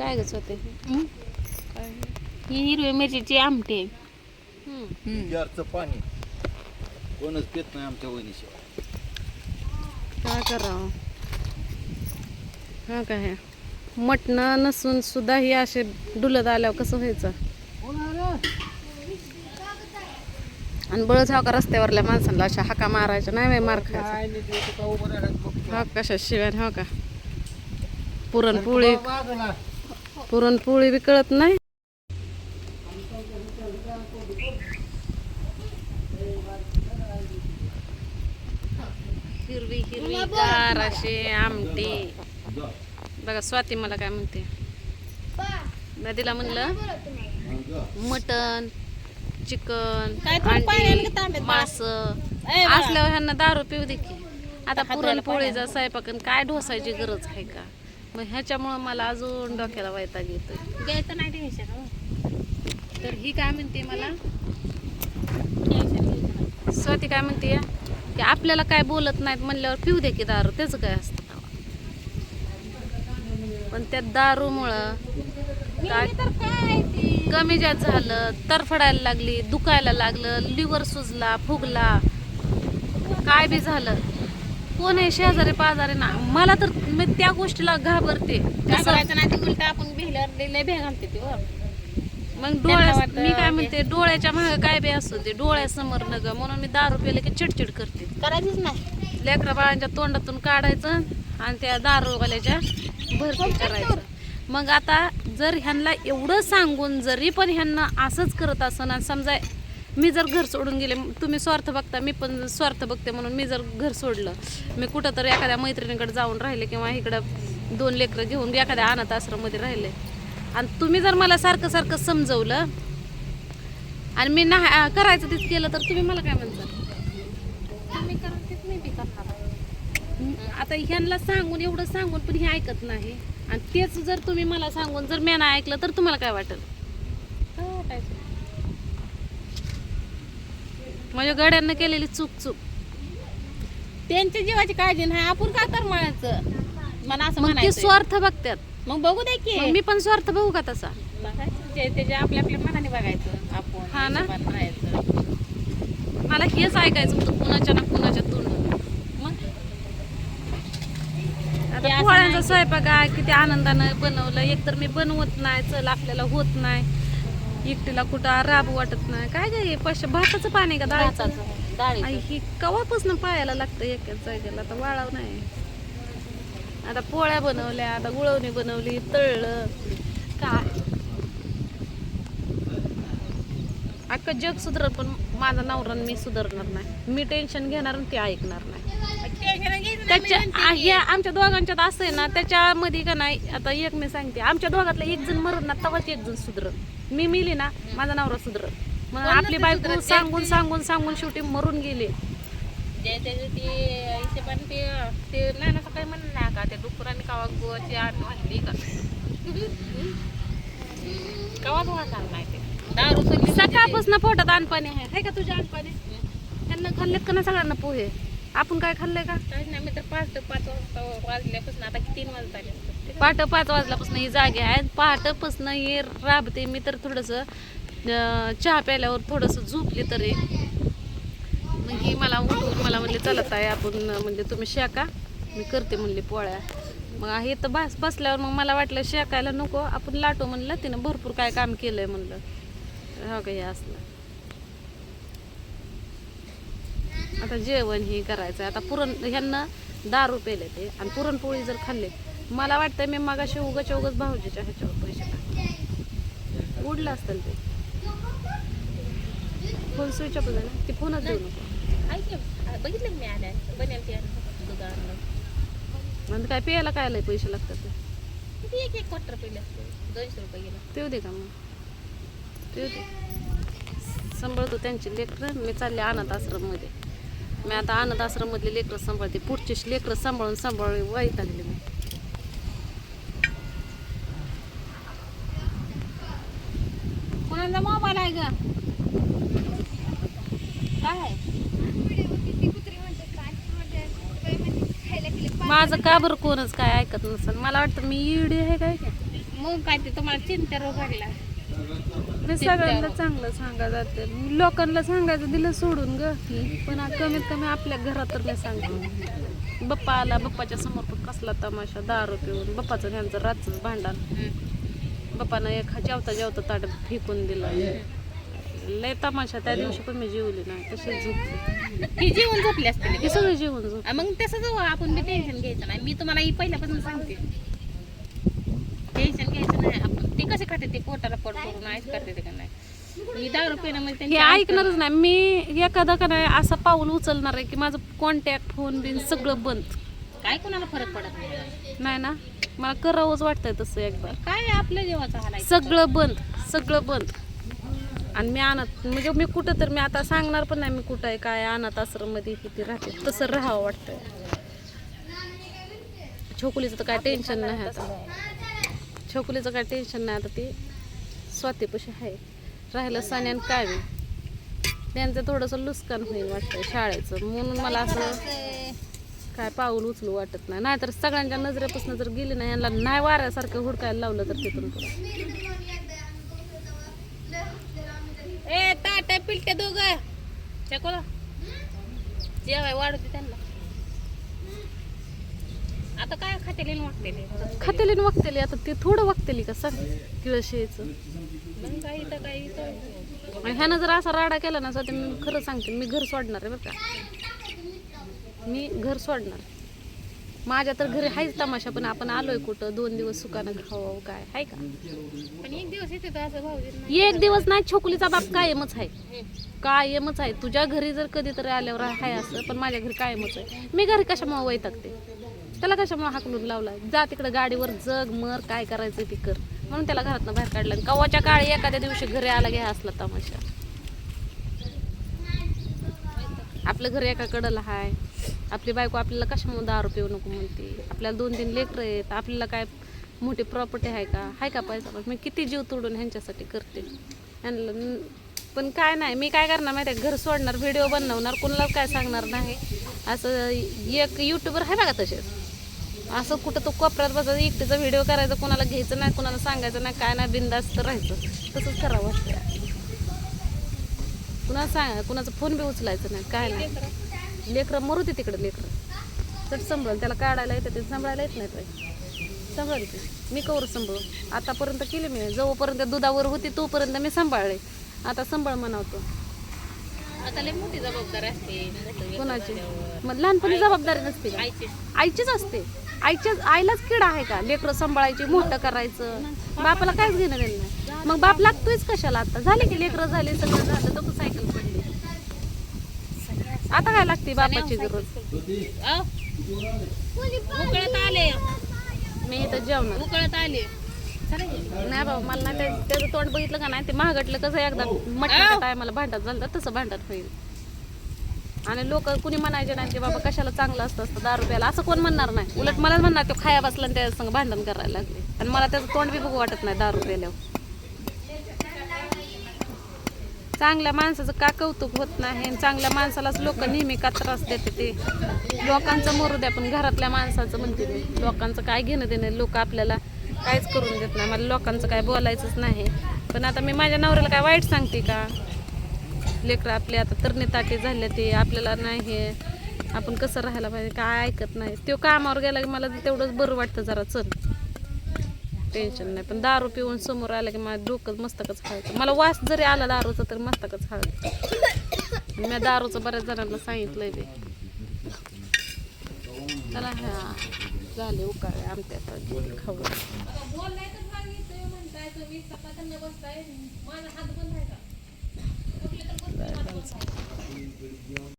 काय गच होते ही? हिरवी मिरचीची आमटी. जारचं पाणी. कोणच पित नाही आमच्या वहिनीशिवाय. काय करावं? हा काय? मटणं नसून सुद्धा ही असे डुलत आल्यावर कसं व्हायचं? आणि बळच हा का रस्त्यावरल्या माणसांना अशा हाका मारायच्या नाही मार खायचा. हा कशा शिव्या हा का? पुरणपोळी. पुरणपोळी बी कळत नाही. हिरवी हिरवी गार अशी आमटी. बघा स्वाती मला काय म्हणते. नदीला म्हणलं मटन चिकन? मास. असल्यावर ह्यांना दारू पिऊ दे की. आता पुरणपोळीचा स्वयंपाक काय ढोसायची गरज आहे का? मग ह्याच्यामुळं मला अजून डोक्याला वैताग येतोय घ्यायचं नाही टेन्शन. तर ही काय म्हणते मला. स्वाती काय म्हणते की आपल्याला काय बोलत नाहीत म्हणल्यावर पिऊ दे की दारू त्याचं काय असतं? पण त्या दारूमुळं कमी जास्त झालं तरफडायला लागली दुखायला लागलं लिव्हर सुजला फुगला काय बी झालं कोण आहे शेजारी पाजारी ना? मला तर मी त्या गोष्टीला घाबरते. काय कसं करायचं नाही ते उलट आपण भिल्यावर लय भे घालते ते हो. मग डोळ्या वाटतं मी काय म्हणते डोळ्याच्या मागे काय बी असू दे डोळ्यासमोर न ग म्हणून मी दारू पिले की चिडचिड करते. करायचीच नाही. लेकरा बाळांच्या तोंडातून काढायचं आणि त्या दारूवाल्याच्या भरती करायचं. मग आता जर ह्यांना एवढं सांगून जरी पण ह्यांना असंच करत असं आणि समजा मी जर घर सोडून गेले तुम्ही स्वार्थ बघता मी पण स्वार्थ बघते म्हणून मी जर घर सोडलं मी कुठं तर एखाद्या मैत्रिणीकडे जाऊन राहिले किंवा इकडं दोन लेकरं घेऊन एखाद्या अनाथ आश्रममध्ये राहिले. आणि तुम्ही जर मला सारखं सारखं समजवलं आणि मी ना करायचं तीच केलं तर तुम्ही मला काय म्हणता? तुम्ही करा तेच मी बी करणार. आता ह्यांना सांगून एवढं सांगून पण हे ऐकत नाही. आणि तेच जर तुम्ही मला सांगून जर मी नाही ऐकलं तर तुम्हाला काय वाटेल काय वाटायचं माझ्या गड्यांना केलेली चूक चूक. त्यांच्या जीवाची काळजी नाही. आपण काय तर म्हणायचं मला असं मग ते म्हणायचं स्वार्थ बघतात. मग बघू दे की. मग मी पण स्वार्थ बघू का तसा? बघायचं जे त्याच्या आपल्या आपल्या मनाने बघायचं. आपण हा ना? राहायचं. मला हेच ऐकायचं होतं कुणाच्या ना कुणाच्या तोंडून मग? आता असं पोळ्यांचा नाही. स्वयंपाक आहे किती आनंदानं बनवलं. एकतर मी बनवत नाही चल आपल्याला होत नाही. एकटीला कुठं राबू वाटत नाही. काय काय पैसे? भाताचं पाणी का डाळीचं? भाताचं, डाळीचं. आई ही कवापासून पायाला लागतं एकाच जागेला. आता वाळाव नाही. आता पोळ्या बनवल्या आता गुळवणी बनवली तळलं. काय? अख्खं जग सुधरल पण माझा नवरा आणि मी सुधारणार नाही. मी टेन्शन घेणार आणि ते ऐकणार नाही. त्याच्या आ-. ह्या आमच्या दोघांच्यात असं आहे ना त्याच्यामध्ये का नाही आता एक मी सांगते. आमच्या दोघातलं एक जण मरत ना तेव्हाच एक जण सुधरत. मी मिली ना माझा नवरा सुधरत. मग आपली बायको? सांगून सांगून सांगून शेवटी मरून गेली. जे त्याचे ते हिशोबाने ते ते नाही ना सकाळी म्हणलं नाही का? त्या डुकरांनी कवा गोवाची आठ वाजली का? कवा वाजणार नाही ते? दारू सोडली म्हणजे सकाळपासून पोटात अनपाणी आहे. का तुझ्या अनपाणी? त्यांना खाल्लेत का ना सगळ्यांना पोहे? आपण काय खाल्लंय का? नाही मी तर पाच पाच वाजता वाजल्यापासून आता तीन वाजता. पहाटं पाच वाजल्यापासून ही जागे आहे. पहाटंपासून ही राबते. मी तर थोडंसं चहा प्यायल्यावर थोडंसं झोपली तरी. मग ही मला उठवून मला म्हणले चलत आहे आपण म्हणजे तुम्ही शेका. मी करते म्हणले पोळ्या. मग हे तर बस बसल्यावर मग मला वाटलं शेकायला नको. आपण लाटो म्हणलं. तिनं भरपूर काय काम केलंय म्हणलं. हो का हे असलं. आता जेवण हे करायचं आता पुरण ह्यांना दारू पेले ते आणि पुरणपोळी जर खाल्ले मला वाटतं मी मगाशी उगाच उगाच भाऊजीच्या ह्याच्यावर पैसे उडलं असतं ते. फोन स्विच ऑफ झाला ती फोनच देऊ नको. बघितलं मी आल्या बनेल ते आणि काय प्यायला काय लय पैसे लागतात ते? किती एक एक क्वार्टर असते दोनशे रुपये गेला पिऊ दे का मग? पिऊ दे. सांभाळतो त्यांची लेकरं. मी चालले अनाथ आश्रममध्ये. मी आता अनाथ आश्रममधले लेकरं सांभाळते. पुढची लेकरं सांभाळून सांभाळून वाईट आलेली मी. ग काय? माझं का बरं कोणच काय ऐकत नसेल? मला वाटतं मी इडी आहे काय? मग काय ते तुम्हाला चिंता रोग लागला. मी सगळ्यांना चांगलं सांगा जाते. लोकांना सांगायचं दिलं सोडून ग. पण कमीत कमी आपल्या घरात तर मी सांगते बप्पा आला बप्पाच्या समोर पण कसला तमाशा दारू पिऊन. बप्पाचं त्यांचं रातच भांडण. बप्पानं एक जेवता जेवता ताट फेकून दिलं. लय तमाशा. त्या दिवशी पण मी जेवली नाही. तशीच झोपली. ती जेवण झोपली असते हे सगळं जेवण झोप मग तसंच हो, आपण बी टेन्शन घ्यायचं नाही. मी तुम्हाला ही पहिल्यापासून सांगते. टेन्शन घ्यायचं नाही. आपण ते कसे खाते ते पोटाला पड करून आईच करते ते का नाही? ही दारू पिणं म्हणजे हे त्यांची ऐकणारच नाही. मी एखादा का नाही असं पाऊल उचलणार आहे की माझं कॉन्टॅक्ट फोन बिन सगळं बंद. काय कोणाला फरक पडत नाही नाही ना? मला करावंच वाटतंय तसं एकदा. काय आपल्या जेवाचा सगळं बंद. सगळं बंद. आणि मी आणत म्हणजे मी कुठं तर मी आता सांगणार पण नाही मी कुठं आहे काय अनाथ आश्रममध्ये किती राहते तसं राहावं वाटतं छोकुलीचं तर काय टेन्शन नाही आता. छोकुलीचं काय टेन्शन नाही आता ती. स्वातीपशी आहे. राहिलं साने आणि कावी. त्यांचं थोडंसं नुकसान होईल वाटतं शाळेचं. म्हणून मला असं काय पाऊल उचलू वाटत नाही. नाहीतर सगळ्यांच्या नजरेपासून जर गेली नाही यांना नाही वाऱ्यासारखं हुडकायला लावलं तर तिथून पुढे. ए ताट पिलटे दोघं. चकोला जेवाय वाढवते त्यांना. आता काय खातेले वाटते खातेली न वागतेली आता ते थोडं वागतेली का सांग किळशीचं मग काही तर आणि ह्यानं जर असा राडा केला ना तर मी खरं सांगते मी घर सोडणार आहे बरं का. मी घर सोडणार. माझ्या तर घरी आहेच तमाशा पण आपण आलोय कुठं? दोन दिवस सुकानं खावं काय? आहे का? पण एक दिवस येते तर असं भाऊ एक दिवस नाही छोकुलीचा बाप कायमच आहे कायमच आहे तुझ्या घरी जर कधीतरी आल्यावर आहे असं पण माझ्या घरी कायमच आहे मी घरी कशामुळे वैतागते? त्याला कशामुळे हाकलून लावला जा तिकडे गाडीवर जग मर काय करायचं ते कर. म्हणून त्याला घरातनं बाहेर काढलं कवाच्या काळी एखाद्या दिवशी घरी आला घ्या असला तमाशा. आपलं घर एका कडला हाय. आपली बायको आपल्याला कशामुळे दारू पिऊ नको म्हणते? आपल्याला दोन तीन लेकरं आहेत आपल्याला काय मोठी प्रॉपर्टी आहे का? आहे का पैसा? पण मी किती जीव तोडून ह्यांच्यासाठी करते? ह्यांना पण काय नाही मी काय करणार माहिती आहे घर सोडणार व्हिडिओ बनवणार कोणाला काय सांगणार नाही. असं एक यूट्यूबर आहे बघा तसेच. असं कुठं तो कोपऱ्यात बसायचं एकटीचा व्हिडिओ करायचा कोणाला घ्यायचं नाही कोणाला सांगायचं नाही काय नाही बिंदास्त राहायचं. तसंच करावं वाटतं. कुणाला सांग कुणाचा फोन बी उचलायचं नाही काय नाही. लेकरं मरू दे तिकडे लेकरं. चट सांभाळ त्याला काढायला येतं ते सांभाळायला येत नाही पाहिजे सांभाळ ते. मी कवर सांभाळू आतापर्यंत केली मी जोपर्यंत दुधावर होती तोपर्यंत मी सांभाळले. आता सांभाळ म्हणावतो आता लय मोठी जबाबदारी असते. कोणाची. मग लहानपणी जबाबदारी नसते आईचीच असते. आईच्या आईलाच किड आहे का? लेकरं सांभाळायची मोठं करायचं. बापाला काहीच घेणं देणं नाही. मग बाप लागतोयच कशाला आता? झाले की लेकरं झाले सगळं झालं तर सायकल पडली. आता काय लागते बापाची गरज? अहो, उकळत आले. मी इथं जेवणार. उकळत आले. नाही बाबा मला नाही त्या- त्याचं तोंड बघितलं का नाही? ते महागटलं कसं एकदा म्हटलं टायमाला भांडत झालं तर तसं भांडत होईल. आणि लोक कुणी म्हणायचे नाही की बाबा कशाला चांगलं असतं असतं दारू प्यायला? असं कोण म्हणणार नाही? उलट मलाच म्हणणार तो खाया बसला आणि त्या संग भांडण करायला लागले. आणि मला त्याचं तोंड बी बघू वाटत नाही दारू प्यायल्यावर. चांगल्या माणसाचं का कौतुक होत नाही? आणि चांगल्या माणसालाच लोक नेहमी का त्रास देते ते. लोकांचं मरू द्या पण घरातल्या माणसाचं म्हणते मी. लोकांचं काय घेणं देणं लोक आपल्याला काहीच करून देत नाही. मला लोकांचं काय बोलायचंच नाही. पण आता मी माझ्या नवऱ्याला काय वाईट सांगते का? लेकरं आपले आता तरणे ताटे झाले ते आपल्याला नाही आपण कसं राहायला पाहिजे? काय ऐकत नाही. तो कामावर गेला की मला तेवढंच बरं वाटतं जरा चल. टेन्शन नाही. पण दारू पिऊन समोर आलं की माझं डोकं मस्तकच खायचं. मला वास जरी आला दारूचा तर मस्तकच खायचं. मी दारूचं बऱ्याच जणांना सांगितलंय बे चला हा. झाले उकाळे आमच्या खाऊ.